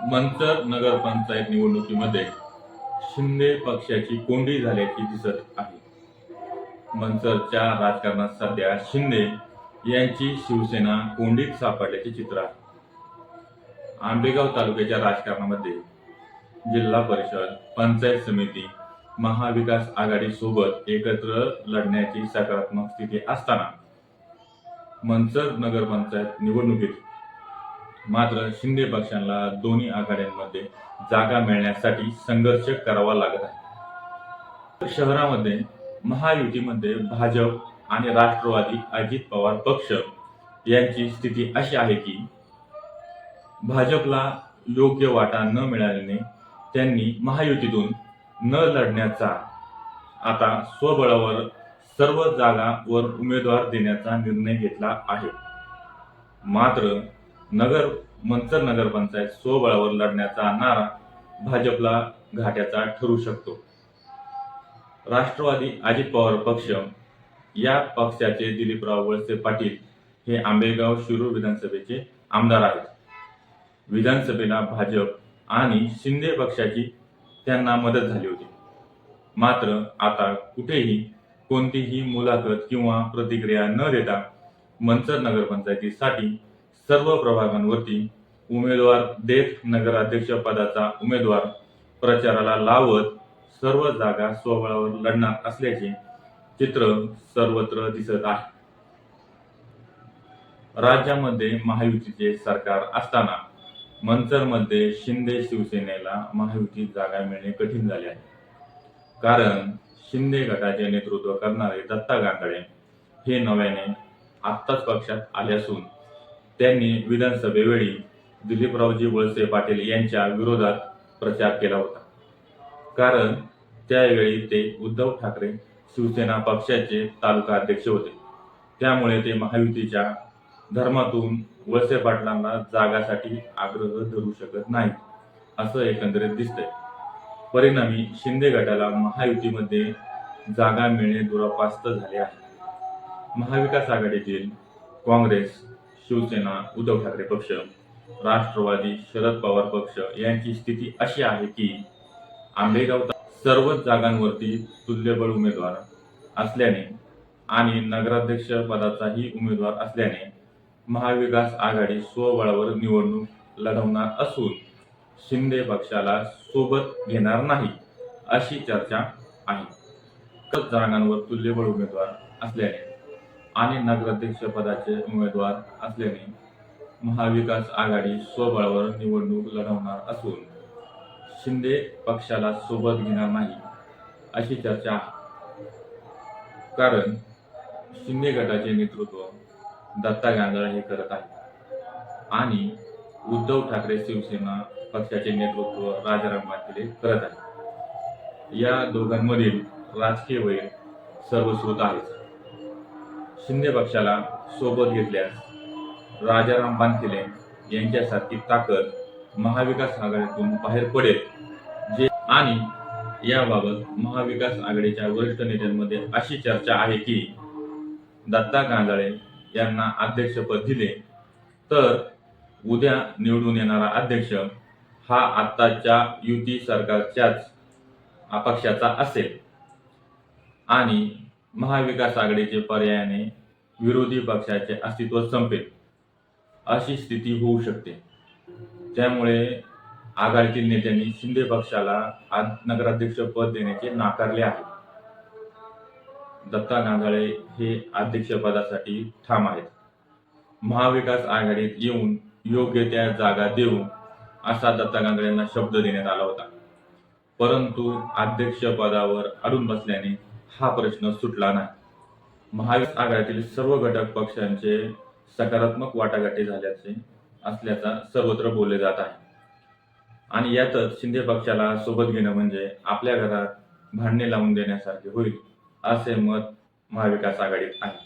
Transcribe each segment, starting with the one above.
मंचर नगरपंचायत निवडणुकीमध्ये शिंदे पक्षाची कोंडी झाल्याची दिसत आहे. मनसरच्या राजकारणात सध्या शिंदे यांची शिवसेना कोंडीत सापडल्याचे चित्र आहे. आंबेगाव तालुक्याच्या राजकारणामध्ये जिल्हा परिषद पंचायत समिती महाविकास आघाडी सोबत एकत्र लढण्याची सकारात्मक स्थिती असताना मंचर नगरपंचायत निवडणुकीत मात्र शिंदे पक्षांना दोन्ही आघाड्यांमध्ये जागा मिळण्यासाठी संघर्ष करावा लागत आहे. शहरामध्ये महायुतीमध्ये भाजप आणि राष्ट्रवादी अजित पवार पक्ष यांची स्थिती अशी आहे की भाजपला योग्य वाटा न मिळाल्याने त्यांनी महायुतीतून न लढण्याचा आता स्वबळावर सर्व जागावर उमेदवार देण्याचा निर्णय घेतला आहे. मात्र नगर मंचर नगरपंचायत स्वबळावर लढण्याचा नारा भाजपला घाट्याचा ठरू शकतो. राष्ट्रवादी अजित पवार पक्ष या पक्षाचे दिलीपराव वळसे पाटील हे आंबेगाव शिरूर विधानसभेचे आमदार आहेत. विधानसभेला भाजप आणि शिंदे पक्षाची त्यांना मदत झाली होती. मात्र आता कुठेही कोणतीही मुलाखत किंवा प्रतिक्रिया न देता मंचर नगरपंचायतीसाठी सर्व प्रभागांवरती उमेदवार देत नगराध्यक्ष पदाचा उमेदवार प्रचाराला लावत सर्व जागा स्वबळावर लढणार असल्याचे चित्र सर्वत्र दिसत आहे. राज्यामध्ये महायुतीचे सरकार असताना मंचरमध्ये शिंदे शिवसेनेला महायुतीत जागा मिळणे कठीण झाले आहे. कारण शिंदे गटाचे नेतृत्व करणारे दत्ता गांगडे हे नव्याने आत्ताच पक्षात आले असून त्यांनी विधानसभेवेळी दिलीपरावजी वळसे पाटील यांच्या विरोधात प्रचार केला होता. कारण त्यावेळी ते उद्धव ठाकरे शिवसेना पक्षाचे तालुका अध्यक्ष होते. त्यामुळे ते महायुतीच्या धर्मातून वळसे पाटलांना जागासाठी आग्रह धरू शकत नाही असं एकंदरीत दिसतंय. परिणामी शिंदे गटाला महायुतीमध्ये जागा मिळणे दुरापास्त झाले आहे. महाविकास आघाडीतील काँग्रेस शिवसेना उद्धव ठाकरे पक्ष राष्ट्रवादी शरद पवार पक्ष यांची स्थिती अशी आहे की आंबेगाव सर्वच जागांवरती तुल्यबळ उमेदवार असल्याने आणि नगराध्यक्ष पदाचाही उमेदवार असल्याने महाविकास आघाडी स्वबळावर निवडणूक लढवणार असून शिंदे पक्षाला सोबत घेणार नाही अशी चर्चा आहे. जागांवर तुल्यबळ उमेदवार असल्याने आणि नगराध्यक्ष पदाचे उमेदवार असल्याने महाविकास आघाडी स्वबळावर निवडणूक लढवणार असून शिंदे पक्षाला सोबत घेणार नाही अशी चर्चा आहे. कारण शिंदे गटाचे नेतृत्व दत्ता गांधळा हे करत आहे आणि उद्धव ठाकरे शिवसेना पक्षाचे नेतृत्व राजाराम पाटील करत आहे या दोघांमधील राजकीय वैर सर्वश्रुत आहेच शिंदे पक्षाला सोबत घेतल्यास राजाराम बानखिले यांच्यासारखी ताकद महाविकास आघाडीतून बाहेर पडेल. जे आणि याबाबत महाविकास आघाडीच्या वरिष्ठ नेत्यांमध्ये अशी चर्चा आहे की दत्ता गांजाळे यांना अध्यक्षपद दिले. तर उद्या निवडून येणारा अध्यक्ष हा आत्ताच्या युती सरकारच्याच अपक्षाचा असेल. आणि महाविकास आघाडीचे पर्यायाने विरोधी पक्षाचे अस्तित्व संपेल. अशी स्थिती होऊ शकते. त्यामुळे आघाडीतील नेत्यांनी शिंदे पक्षाला नगराध्यक्ष पद देण्याचे नाकारले आहे. दत्ता गांजाळे हे अध्यक्षपदासाठी ठाम आहेत. महाविकास आघाडीत येऊन योग्य त्या जागा देऊ असा दत्ता गांजाळेंना शब्द देण्यात आला होता. परंतु अध्यक्षपदावर अडून बसल्याने हा प्रश्न सुटला नाही. महाविकास आघाडीतील सर्व घटक पक्षांचे सकारात्मक वाटाघाटी झाल्याचे असल्याचा सर्वत्र बोलले जात आहे. आणि यातच शिंदे पक्षाला सोबत घेणं म्हणजे आपल्या घरात भांडणे लावून देण्यासारखे होईल असे मत महाविकास आघाडीत आहे.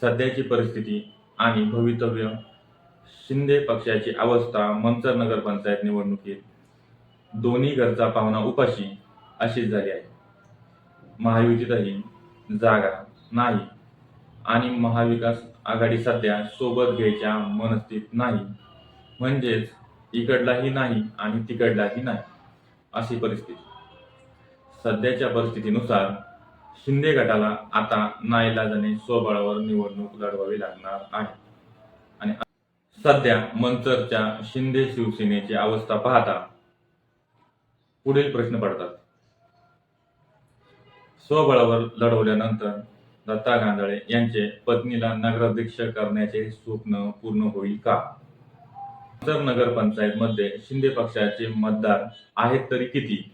सध्याची परिस्थिती आणि भवितव्य शिंदे पक्षाची अवस्था मंचर नगरपंचायत निवडणुकीत दोन्ही घरचा पाहुणा उपाशी अशीच झाली आहे. महायुतीतही जागा नाही. आणि महाविकास आघाडी सध्या सोबत घ्यायच्या मनस्थित नाही. म्हणजेच इकडलाही नाही आणि तिकडलाही नाही. अशी परिस्थिती. सध्याच्या परिस्थितीनुसार शिंदे गटाला आता नाईलाजाने स्वबळावर निवडणूक लढवावी लागणार आहे. आणि सध्या मंचरच्या शिंदे शिवसेनेची अवस्था पाहता पुढील प्रश्न पडतात. स्वबळावर लढवल्यानंतर दत्ता गांधळे यांचे पत्नीला नगराध्यक्ष करण्याचे स्वप्न पूर्ण होईल का? तर नगरपंचायतमध्ये शिंदे पक्षाचे मतदार आहेत तरी किती?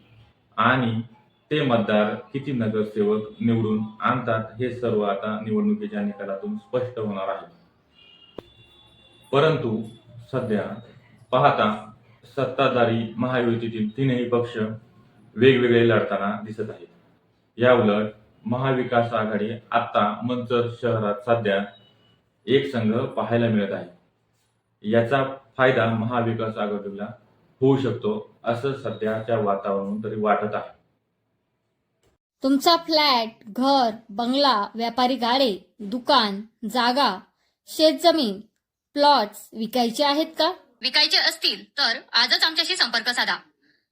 आणि ते मतदार किती नगरसेवक निवडून आणतात हे सर्व आता निवडणुकीच्या निकालातून स्पष्ट होणार आहे. परंतु सध्या पाहता सत्ताधारी महायुतीतील तीनही पक्ष वेगवेगळे लढताना दिसत आहेत. याउलट महाविकास आघाडी आता मंचर शहरात सध्या एक संघ पाहायला मिळत आहे. याचा फायदा महाविकास आघाडीला होऊ शकतो असं सध्याच्या वातावरण तरी वाटत आहे. तुमचा फ्लॅट घर बंगला व्यापारी गाडे दुकान जागा शेतजमीन प्लॉट्स विकायचे आहेत का? विकायचे असतील तर आजच आमच्याशी संपर्क साधा.